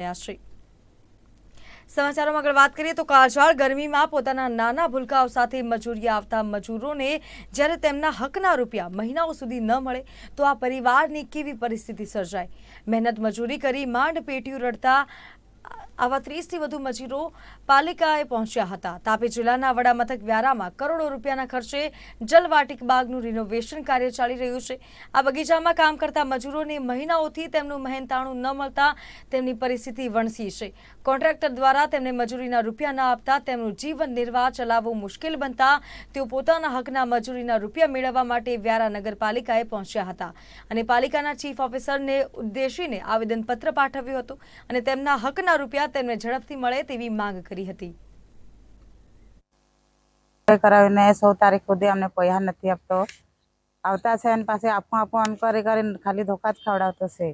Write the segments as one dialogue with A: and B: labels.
A: છે સમાચારોમાં આગળ વાત કરીએ તો કાળઝાળ ગરમીમાં પોતાના નાના ભૂલકાઓ સાથે મજૂરી આવતા મજૂરોને જ્યારે તેમના હકના રૂપિયા મહિનાઓ સુધી ન મળે તો આ પરિવારની કેવી પરિસ્થિતિ સર્જાય? મહેનત મજૂરી કરી માંડ પેટીયું રડતા આવા ત્રીસથી વધુ મજૂરો પાલિકાએ પહોંચ્યા હતા. તાપી જિલ્લાના વડામથક વ્યારામાં કરોડો રૂપિયાના ખર્ચે જલવાટિક બાગનું રિનોવેશન કાર્ય ચાલી રહ્યું છે. આ બગીચામાં કામ કરતા મજૂરોને મહિનાઓથી તેમનું મહેનતાણું ન મળતા તેમની પરિસ્થિતિ વણસી છે. કોન્ટ્રાક્ટર દ્વારા તેમને મજૂરીના રૂપિયા ન આપતા તેમનું જીવન નિર્વાહ ચલાવવું મુશ્કેલ બનતા તેઓ પોતાના હકના મજૂરીના રૂપિયા મેળવવા માટે વ્યારા નગરપાલિકાએ પહોંચ્યા હતા અને પાલિકાના ચીફ ઓફિસરને ઉદ્દેશીને આવેદનપત્ર પાઠવ્યું હતું અને તેમના હકના રૂપિયા તેમને ઝડપથી મળે તેવી માંગ કરી હતી.
B: કરાવીને સૌ તારીખ સુધી અમને પૈસા નથી આપતો. આવતા છે એની પાસે આપું આપું એમ કરી કરીને ખાલી ધોકા જ ખવડાવતો છે.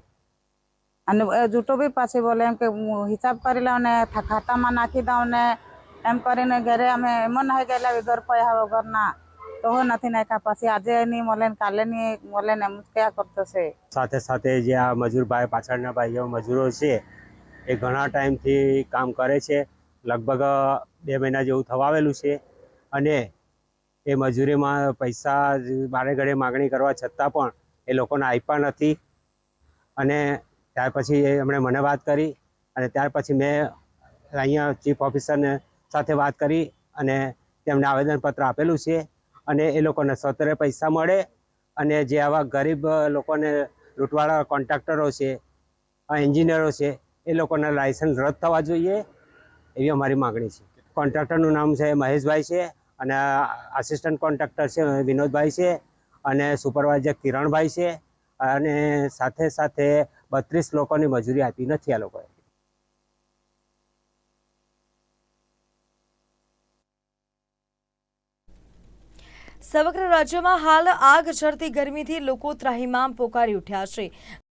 B: અને જૂઠો બી પાછી બોલે એમ કે હું હિસાબ કરી લઉં ને ખાતામાં નાખી દઉં ને એમ કરીને ઘરે અમે એમ નાહી ગયેલા વગર પૈસા વગરના તો હો નથી નાખ્યા. પછી આજે નહીં મળે ને કાલે નહીં મળે ને એમ કયા કરતો છે.
C: સાથે સાથે જે આ મજૂર ભાઈ પાછળના ભાઈઓ મજૂરો છે એ ઘણા ટાઈમથી કામ કરે છે. લગભગ બે મહિના જેવું થવા આવેલું છે. અને એ મજૂરીમાં પૈસા બારે ઘડે માગણી કરવા છતાં પણ એ લોકોને આપ્યા નથી. અને ત્યાર પછી એમણે મને વાત કરી અને ત્યાર પછી મેં અહીંયા ચીફ ઓફિસરને સાથે વાત કરી અને તેમને આવેદનપત્ર આપેલું છે અને એ લોકોને સત્તરે પૈસા મળે અને જે આવા ગરીબ લોકોને લૂંટવાળા કોન્ટ્રાક્ટરો છે એન્જિનિયરો છે એ લોકોના લાયસન્સ રદ થવા જોઈએ એવી અમારી માગણી છે. કોન્ટ્રાક્ટરનું નામ છે મહેશભાઈ છે અને આસિસ્ટન્ટ કોન્ટ્રાક્ટર છે વિનોદભાઈ છે અને સુપરવાઇઝર કિરણભાઈ છે અને સાથે સાથે બત્રીસ લોકોની મજૂરી આપી નથી આ લોકોએ.
A: સમગ્ર રાજ્યમાં હાલ આગ ચડતી ગરમીથી લોકો ત્રાહિમામ પોકારી ઉઠ્યા છે.